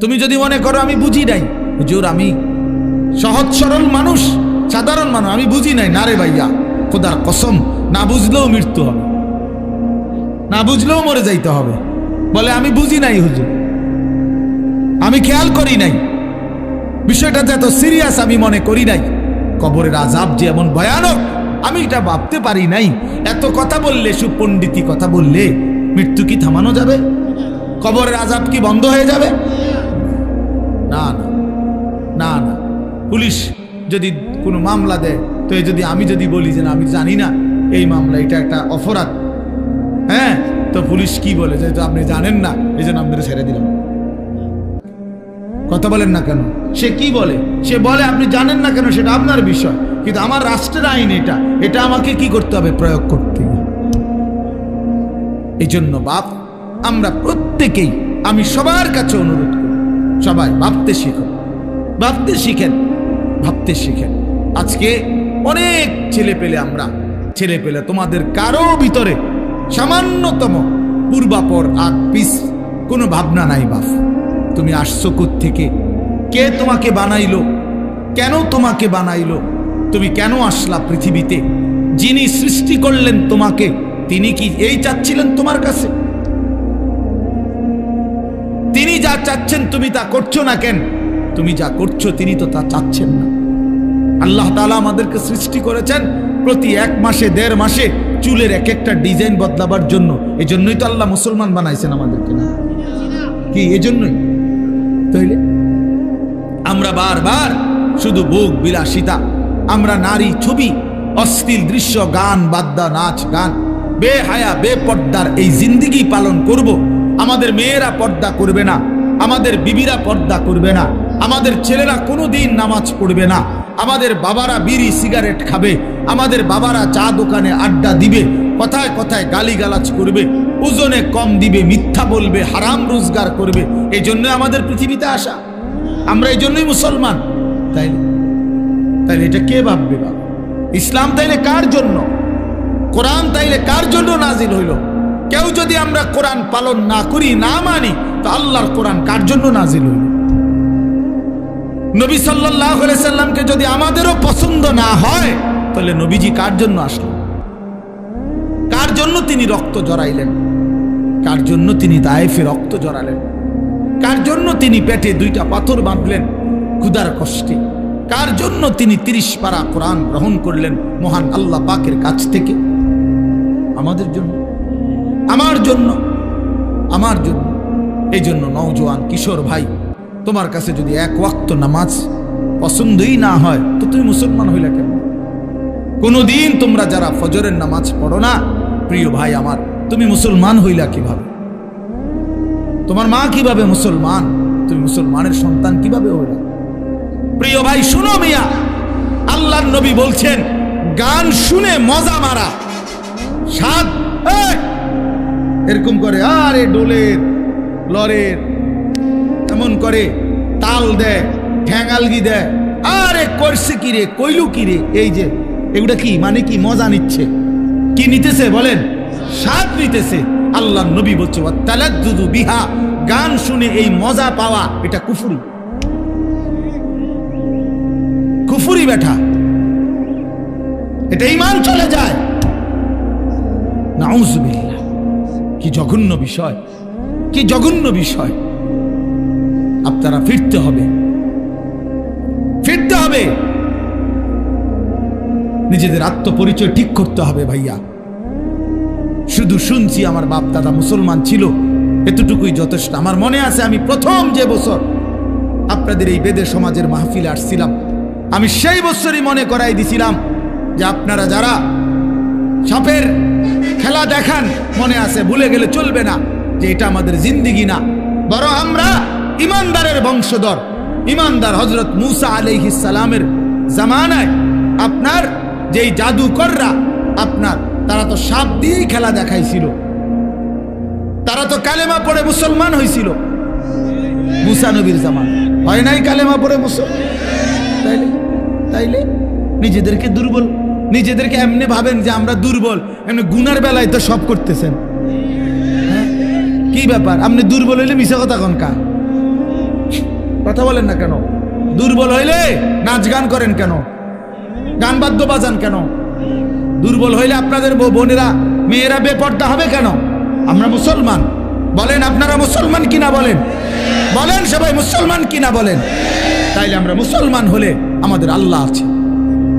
তুমি যদি মনে করো আমি বুঝি নাই, হুজুর, আমি সহজ সরল মানুষ, সাধারণ মানুষ, আমি বুঝি নাই। না রে ভাইয়া, খোদার কসম, না বুঝলেও মৃত্যু হবে। না বুঝলেও মরে যাইতে হবে। বলে, আমি বুঝি নাই, হুজুর। আমি খেয়াল করি নাই। বিষয়টা এত সিরিয়াস আমি মনে করি নাই। কবরের আজাব যে এমন ভয়ানক, আমি এটা ভাবতে পারি নাই। এত কথা বললে সুপণ্ডিতি কথা বললে, মৃত্যু কি থামানো যাবে? কবরের আজাব কি বন্ধ হয়ে যাবে? না না না না। পুলিশ যদি কোনো মামলা দেয় তো যদি আমি যদি বলি যে না, আমি জানি না এই মামলা এটা একটা অপরাধ। হ্যাঁ তো পুলিশ কি বলে? যে আপনি জানেন না এই জন্য আপনাদের ছেড়ে দিলাম। কথা বলেন না কেন? সে কি বলে? সে বলে আপনি জানেন না কেন সেটা আপনার বিষয়। কিন্তু আমার রাষ্ট্রের আইন এটা এটা আমাকে কি করতে হবে প্রয়োগ করতে? এই জন্য বাপ আমরা প্রত্যেকেই আমি সবার কাছে অনুরোধ করি সবাই ভাবতে শিখো। ভাবতে শিখেন ভাবতে শিখেন। আজকে অনেক ছেলে পেলে আমরা, ছেলে পেলে তোমাদের কারও ভিতরে সামান্যতম পূর্বাপর আর পিস কোনো ভাবনা নাই বাপ। তুমি আসছো থেকে কে তোমাকে বানাইলো? কেন তোমাকে বানাইলো? তুমি কেন আসলা পৃথিবীতে? যিনি সৃষ্টি করলেন তোমাকে, তিনি কি এই চাচ্ছিলেন তোমার কাছে? তিনি যা চাচ্ছেন তুমি তা করছ না কেন? তুমি যা করছ, তিনি তো তা চাচ্ছেন না। আল্লাহ তাআলা আমাদেরকে সৃষ্টি করেছেন প্রতি এক মাসে, দেড় মাসে চুলের এক একটা ডিজাইন বদলাবার জন্য। এই জন্যই তো আল্লাহ মুসলমান বানাইছেন আমাদেরকে না? কি, এজন্যই? তাইলে আমরা বারবার শুধু ভোগ বিলাসিতা, আমরা নারী ছবি, অশ্লীল দৃশ্য, গান, বাদ্যা, নাচ, গান, বেহায়া, বেপর্দার এই জিন্দিগি পালন করব। আমাদের মেয়েরা পর্দা করবে না, আমাদের বিবিরা পর্দা করবে না, আমাদের ছেলেরা কোনোদিন নামাজ পড়বে না, আমাদের বাবারা বিড়ি, সিগারেট খাবে, আমাদের বাবারা চা দোকানে আড্ডা দিবে, কথায় কথায় গালিগালাজ করবে, ওজনে কম দিবে, মিথ্যা বলবে, হারাম রোজগার করবে এই জন্য আমাদের পৃথিবীতে আসা। আমরা এই জন্যই মুসলমান। তাই? তাইলে এটা কে ভাববে বাবা? ইসলাম তাইলে কার জন্য? কোরআন তাইলে কার জন্য নাজিল হইল? কেউ যদি আমরা কোরআন পালন না করি, না মানি, তো আল্লাহর কোরআন কার জন্য নাজিল হইল? নবী সাল্লাহ সাল্লামকে যদি আমাদেরও পছন্দ না হয়, তাহলে নবীজি কার জন্য আসলো? কার জন্য তিনি রক্ত জড়াইলেন? কার জন্য তিনি দায়েফে রক্ত জড়ালেন? কার জন্য তিনি পেটে দুইটা পাথর বাঁধলেন? ক্ষুদার কষ্টে। কার জন্য তিনি তিরিশ পারা কোরআন গ্রহণ করলেন মহান আল্লাহ পাকের কাছ থেকে? আমাদের জন্য। আমার জন্য আমার জন্য, এই জন্য নওজোয়ান কিশোর ভাই, তোমার কাছে যদি এক ওয়াক্ত নামাজ পছন্দই না হয়, তো তুমি মুসলমান হইলা কেন? কোনোদিন তোমরা যারা ফজরের নামাজ পড়ো না, প্রিয় ভাই আমার, তুমি মুসলমান হইলা কীভাবে? তোমার মা কীভাবে মুসলমান? তুমি মুসলমানের সন্তান কীভাবে হইলা? প্রিয় ভাই, শুনো মিয়া আল্লাহ নবী বলছেন, গান শুনে মজা মারা। সাত এই! এরকম করে, আরে ডোলের লরের এমন করে, তাল দেয় ঠ্যাঙালগি দেয়। আরে করছে কি রে? কইলু কি রে? এই যে, এগুলা কি? মানে কি? মজা নিচ্ছে। কি নিতেছে বলেন? স্বাদ নিতেছে। আল্লাহ নবী বলছে তালাদ্দুদু বিহা। গান শুনে এই মজা পাওয়া, এটা কুফুরি। কুফুরি বেঠা এটা ইমান চলে যায়। নাউজুবিল্লাহ। কি জঘন্য বিষয়? কি জঘন্য বিষয়? আপনারা ফিরতে হবে। ফিরতে হবে। নিজেদের আত্মপরিচয় ঠিক করতে হবে ভাইয়া। শুধু শুনছি আমার বাপ দাদা মুসলমান ছিল, এতটুকুই যথেষ্ট। আমার মনে আছে আমি প্রথম যে বছর আপনাদের এই বেদে সমাজের মাহফিলে আসছিলাম, আমি সেই বছরই মনে করাই দিছিলাম যে আপনারা যারা সাপের খেলা দেখান, মনে আছে, ভুলে গেলে চলবে না, যে এটা আমাদের জিন্দিগি না। বরং আমরা ইমানদারের বংশধর। ইমানদার হজরত মুসা সালামের জামানায় আপনার যেই জাদুকররা, আপনার, তারা তো সাপ দিয়েই খেলা দেখাইছিল। তারা তো কালেমা পড়ে মুসলমান হয়েছিল মুসা নবীর জামান। হয় নাই কালেমা পড়ে মুসলমান তাইলে তাইলে নিজেদেরকে দুর্বল নিজেদেরকে এমনি ভাবেন যে আমরা দুর্বল, এমনি গুনার বেলায় তো সব করতেছেন। হ্যাঁ? কি ব্যাপার? আপনি দুর্বল হইলে মিশা কথা কন কা কথা বলেন না কেন? দুর্বল হইলে নাচ গান করেন কেন? গান বাদ্য বাজান কেন? দুর্বল হইলে আপনাদের বোনেরা, মেয়েরা বেপর্দা হবে কেন? আমরা মুসলমান। বলেন, আপনারা মুসলমান কিনা বলেন? বলেন, সবাই মুসলমান কিনা বলেন? তাইলে আমরা মুসলমান হলে আমাদের আল্লাহ আছে।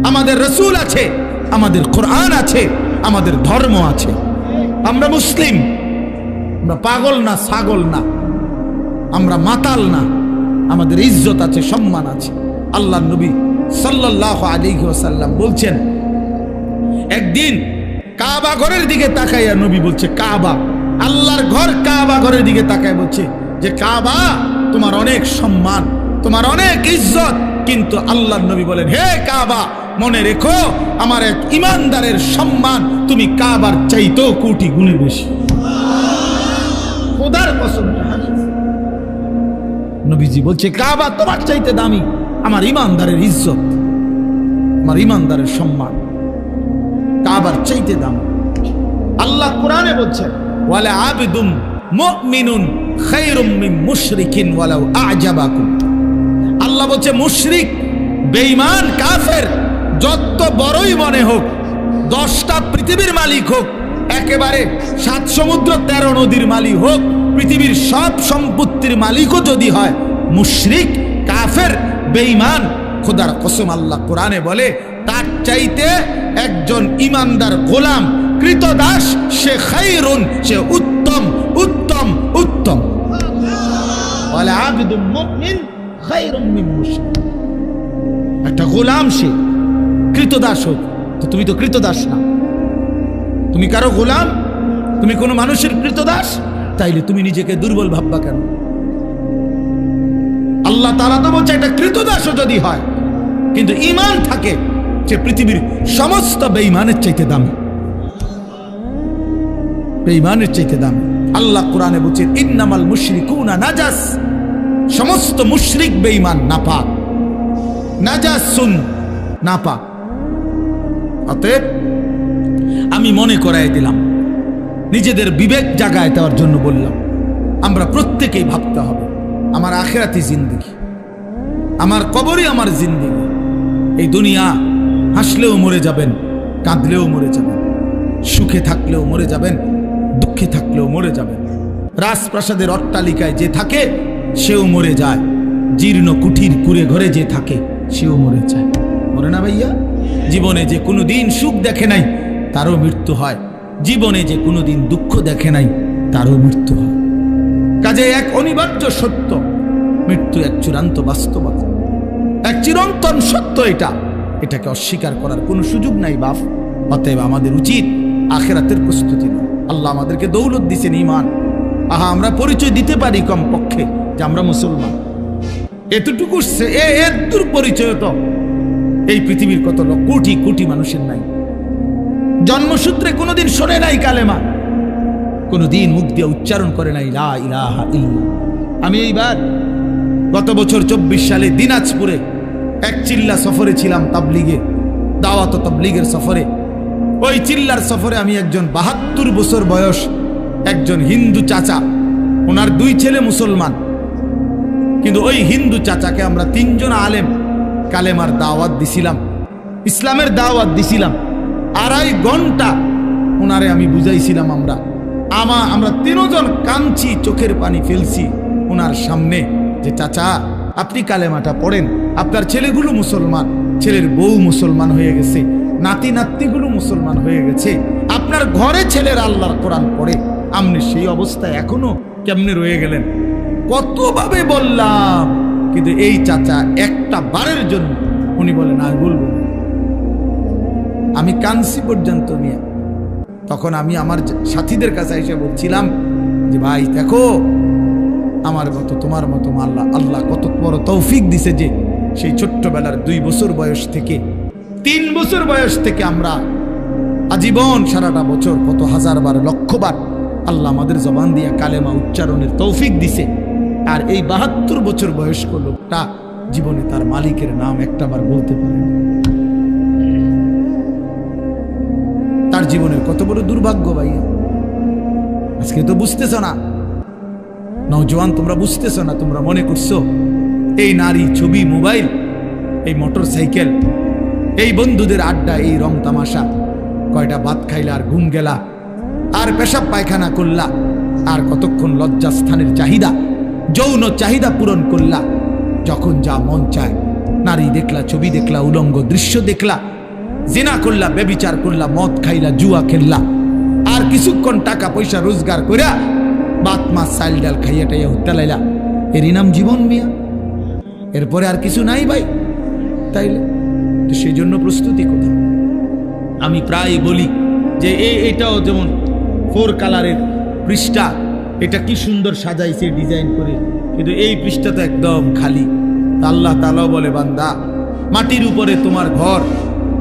আমাদের রসুল আছে, আমাদের কোরআন আছে, আমাদের ধর্ম আছে। আমরা মুসলিম, আমরা পাগল না, ছাগল না। আমরা মাতাল না, আমাদের ইজ্জত আছে, সম্মান আছে। আল্লাহ নবী সাল্লাহ আলী বলছেন, একদিন কাবা ঘরের দিকে তাকাইয়া নবী বলছে, কাবা। আল্লাহর ঘর কাবা ঘরের দিকে তাকায় বলছে যে, কাবা তোমার অনেক সম্মান, তোমার অনেক ইজ্জত, কিন্তু আল্লাহর নবী বলেন, হে কাবা মনে রেখো, আমার এক ইমানদারের সম্মান তুমি কাবার চাইতেও কোটি গুণে বেশি। খোদার কসম। নবীজি বলছে, কাবা তোমার চাইতে দামি, আমার ইমানদারের ইজ্জত, আমার ইমানদারের সম্মান, কাবার চাইতে দাম। আল্লাহ কোরআনে বলছেন ওয়ালা আবিদুম মুমিনুন খায়রুম মিন মুশরিকিন ওয়ালাউ আজাবাকুম। আল্লাহ বলছে, মুশরিক, বেঈমান, কাফের যত বড়ই মনে হোক, দশটা পৃথিবীর মালিক হোক, একেবারে সাত সমুদ্র তেরো নদীর মালিক হোক, পৃথিবীর সব সম্পত্তির মালিকও যদি হয়, মুশরিক, কাফের, বেঈমান, খোদার কসম আল্লাহ কোরআনে বলে, তার চাইতে একজন ইমানদার গোলাম, কৃতদাস, সে খাইরুন, সে উত্তম উত্তম উত্তম। বলে মুশরিক। একটা গোলাম সে। কৃতদাস হোক, তো তুমি তো কৃতদাস না। তুমি কারও গোলাম? তুমি কোনো মানুষের কৃতদাস? তাইলে তুমি নিজেকে দুর্বল ভাববা কেন? আল্লাহ তারা তো বলছে এটা কৃতদাসও যদি হয়, কিন্তু ইমান থাকে যে পৃথিবীর সমস্ত বেঈমানের চাইতে দামি। বেঈমানের চাইতে দামি। আল্লাহ কোরআনে বলছেন ইন্নামাল মুশরিকুনা নাজাস। সমস্ত মুশরিক বেঈমান নাপাক। নাজাসুন নাপাক। অতএব আমি মনে করাই দিলাম, নিজেদের বিবেক জাগায় দেওয়ার জন্য বললাম, আমরা প্রত্যেকেই ভাবতে হবে, আমার আখেরাতি জিন্দিগি, আমার কবরই আমার জিন্দিগি, এই দুনিয়া হাসলেও মরে যাবেন, কাঁদলেও মরে যাবেন, সুখে থাকলেও মরে যাবেন, দুঃখে থাকলেও মরে যাবেন। রাজপ্রাসাদের অট্টালিকায় যে থাকে, সেও মরে যায়, জীর্ণ কুঠির কুড়ে ঘরে যে থাকে, সেও মরে যায়। মরে না ভাইয়া? জীবনে যে কোনো দিন সুখ দেখে নাই, তারও মৃত্যু হয়। জীবনে যে কোনো দিন দুঃখ দেখে নাই, তারও মৃত্যু হয়। কাজে এক অনিবার্য সত্য, মৃত্যু এক চূড়ান্ত বাস্তবতা। এক চিরন্তন সত্য এটা। এটাকে অস্বীকার করার কোনো সুযোগ নাই, বাপ। অতএব আমাদের উচিত আখেরাতের প্রস্তুতি নেওয়া। আল্লাহ আমাদেরকে দৌলত দিছেন ইমান আহা, আমরা পরিচয় দিতে পারি কম পক্ষে যে আমরা মুসলমান। এতটুকু এর পরিচয় তো। এই পৃথিবীর কত লক্ষ কোটি কোটি মানুষের নাই। জন্মসূত্রে কোনোদিন শোনে নাই কালেমা। কোনোদিন মুখ দিয়ে উচ্চারণ করে নাই, লা ইলাহা ইল্লাল্লাহ। আমি এইবার গত বছর চব্বিশ সালে দিনাজপুরে এক চিল্লা সফরে ছিলাম তাবলিগে, দাওয়াত তাবলিগের সফরে। ওই চিল্লার সফরে আমি একজন বাহাত্তর বছর বয়স, একজন হিন্দু চাচা, ওনার দুই ছেলে মুসলমান। কিন্তু ওই হিন্দু চাচাকে আমরা তিনজন আলেম কালেমার দাওয়াত দিছিলাম। ইসলামের দাওয়াত দিছিলাম। আড়াই ঘণ্টা ওনারে আমি বুঝাইছিলাম আমরা। আমা, আমরা তিনজন কাঁদছি, চোখের পানি ফেলছি ওনার সামনে যে, চাচা, আপনি কালেমাটা পড়েন। আপনার ছেলেগুলো মুসলমান, ছেলের বউ মুসলমান হয়ে গেছে, নাতি নাতিগুলো মুসলমান হয়ে গেছে। আপনার ঘরে ছেলের আল্লাহর কোরআন পড়ে। আপনি সেই অবস্থায় এখনও কেমনে রয়ে গেলেন? কতভাবে বললাম কিন্তু এই চাচা একটা বারের জন্য উনি বলেন, আর বলব। আমি কানসি পর্যন্ত নিয়ে তখন আমি আমার সাথীদের কাছে এসে বলছিলাম যে, ভাই, দেখো, আমার মতো, তোমার মতো আল্লাহ আল্লাহ কত বড় তৌফিক দিছে যে সেই ছোট্টবেলার দুই বছর বয়স থেকে, তিন বছর বয়স থেকে আমরা আজীবন সারাটা বছর কত হাজার বার লক্ষবার আল্লাহ আমাদের জবান দিয়ে কালেমা উচ্চারণের তৌফিক দিছে আর এই বাহাত্তর বছর বয়স্ক লোকটা জীবনে তার মালিকের নাম একটাবার বলতে পারে তার জীবনের কত বড় দুর্ভাগ্য ভাই আজকে তো বুঝতেছ না। নৌজওয়ান তোমরা বুঝতেছ না, তোমরা মনে করছ, এই নারী ছবি, মোবাইল, এই মোটর সাইকেল এই বন্ধুদের আড্ডা, এই রং তামাশা, কয়টা ভাত খাইলা, আর ঘুম গেলা, আর পেশাব পায়খানা করলা, আর কতক্ষণ লজ্জাস্থানের চাহিদা যৌন চাহিদা পূরণ করলা। যখন যা মন চায়, নারী দেখলা, ছবি দেখলা, উলঙ্গ দৃশ্য দেখলা, জেনা করলা বেবিচার করলা, মদ খাইলা, জুয়া খেললা, আর কিছুক্ষণ টাকা পয়সা রোজগার করিয়া বাত, মাছ, চাল, ডাল খাইয়া টাইয়া হত্যা লাইলা এরই নাম জীবন মিয়া। এরপরে আর কিছু নাই ভাই। তাইলে তো সেই জন্য প্রস্তুতি কোথায়? আমি প্রায় বলি যে এটাও যেমন ফোর কালারের পৃষ্ঠা এটা কি সুন্দর সাজাইছে ডিজাইন করে। কিন্তু এই পৃষ্ঠা তো একদম খালি। আল্লাহ তালাও বলে, বান্দা, মাটির উপরে তোমার ঘর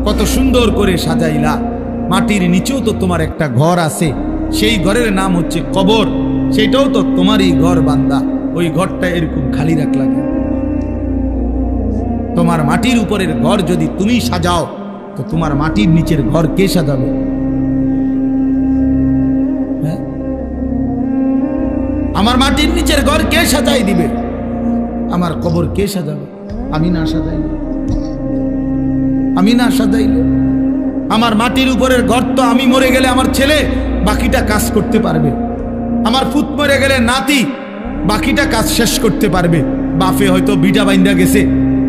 কত সুন্দর করে সাজাইলা। মাটির নিচেও তো তোমার একটা ঘর আছে। সেই ঘরের নাম হচ্ছে কবর। সেটাও তো তোমারই ঘর, বান্দা। ওই ঘরটা এরকম খালি রাখলা? তোমার মাটির উপরের ঘর যদি তুমি সাজাও, তো তোমার মাটির নিচের ঘর কে সাজাবে? আমার মাটির নিচের ঘর কে সাজাই দিবে? আমার কবর কে সাজাবে? আমি না সাজাইলে। আমি না সাজাইলে। আমার মাটির উপরের ঘর তো আমি মরে গেলে আমার ছেলে বাকিটা কাজ করতে পারবে। আমার ফুট মরে গেলে নাতি বাকিটা কাজ শেষ করতে পারবে। বাফে হয়তো বিটা বাইন্দা গেছে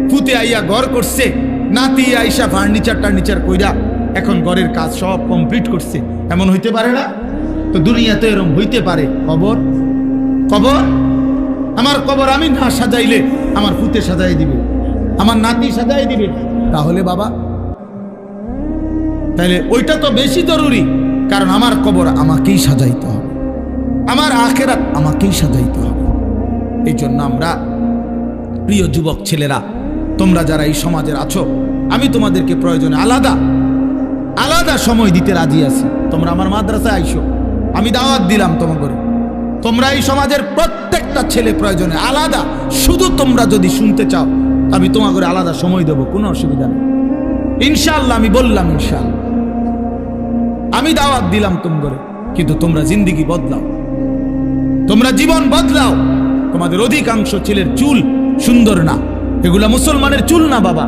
ফুতে আইয়া ঘর করছে, নাতি আইসা ফার্নিচার টার্নিচার কইরা এখন ঘরের কাজ সব কমপ্লিট করছে। এমন হইতে পারে না? তো দুনিয়াতে এরম হইতে পারে। কবর কবর? আমার কবর আমি না সাজাইলে আমার ফুতে সাজাই দিবে। আমার নাতি সাজাই দিবে। তাহলে বাবা, তাহলে ওইটা তো বেশি জরুরি, কারণ আমার কবর আমাকেই সাজাইতে হবে। আমার আখেরাত আমাকেই সাজাইতে হবে। এই জন্য আমরা, প্রিয় যুবক ছেলেরা, তোমরা যারা এই সমাজের আছো, আমি তোমাদেরকে প্রয়োজনে আলাদা আলাদা সময় দিতে রাজি আছি। তোমরা আমার মাদ্রাসায় আইসো। আমি দাওয়াত দিলাম তোমাদের। তোমরা এই সমাজের প্রত্যেকটা ছেলে প্রয়োজনে আলাদা। শুধু তোমরা যদি শুনতে চাও, আমি তোমাকে আলাদা সময় দেবো, কোনো অসুবিধা নেই। ইনশাল্লাহ আমি বললাম ইনশাল্লাহ আমি দাওয়াত দিলাম তোমাদের, কিন্তু তোমরা জিন্দিগি বদলাও। তোমরা জীবন বদলাও। তোমাদের অধিকাংশ ছেলের চুল সুন্দর না। এগুলা মুসলমানের চুল না, বাবা।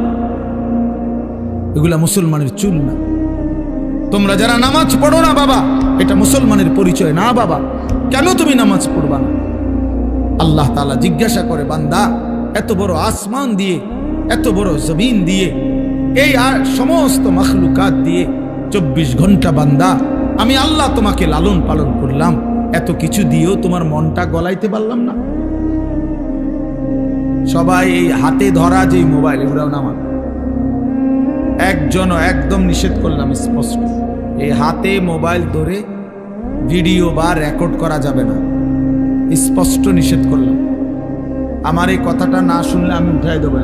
এগুলা মুসলমানের চুল না। তোমরা যারা নামাজ পড়ো না বাবা, এটা মুসলমানের পরিচয় না বাবা, কেন তুমি নামাজ পড়বা না? আল্লাহ তালা জিজ্ঞাসা করে, বান্দা, এত বড় আসমান দিয়ে, এত বড় জমিন দিয়ে, এই আর সমস্ত মখলুকাত দিয়ে চব্বিশ ঘণ্টা বান্দা, আমি আল্লাহ তোমাকে লালন পালন করলাম, এত কিছু দিয়েও তোমার মনটা গলাইতে পারলাম না। সবাই এই হাতে ধরা যে মোবাইল, এগুলাও নামা একজনও একদম নিষেধ করলাম, স্পষ্ট। এই হাতে মোবাইল ধরে ভিডিও বা রেকর্ড করা যাবে না। স্পষ্ট নিষেধ করলাম। আমার এই কথাটা না শুনলে আমি উঠাই দেবো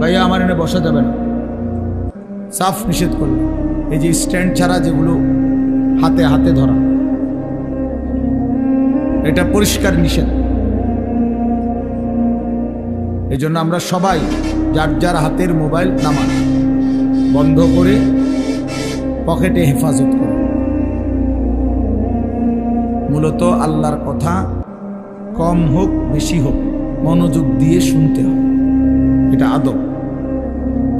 ভাইয়া, আমার এনে বসা যাবে না। সাফ নিষেধ করলাম। এই যে স্ট্যান্ড ছাড়া যেগুলো হাতে হাতে ধরা। এটা পরিষ্কার নিষেধ। এই জন্য আমরা সবাই যার যার হাতের মোবাইল নামান। বন্ধ করে পকেটে হেফাজত করে। মূলত আল্লাহর কথা কম হোক, বেশি হোক, মনোযোগ দিয়ে শুনতে হবে। এটা আদব।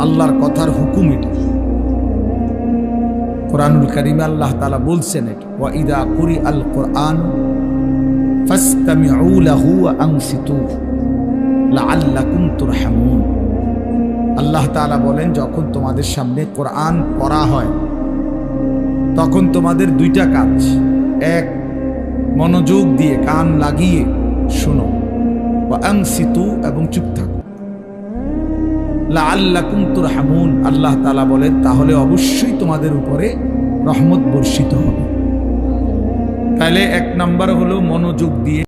আল্লাহর কথার হুকুম এটা। কোরআনুল করিমে আল্লাহ তালা বলছেন এটা, ওয়া ইদা কুরি আল কোরআন ফাস্তামিউ লাহু ওয়া আনসিতু লাআল্লাকুম তুরহামুন। আল্লাহ তাআলা বলেন, যখন তোমাদের সামনে কোরআন পড়া হয়, তখন তোমাদের দুইটা কাজ। এক, মনোযোগ দিয়ে কান লাগিয়ে শোনো। আনসিতু এবং চুপ থাকো। লাআল্লাকুম তুরহামুন, আল্লাহ তালা বলেন, তাহলে অবশ্যই তোমাদের উপরে রহমত বর্ষিত হবে। তাহলে এক নাম্বার হলো মনোযোগ দিয়ে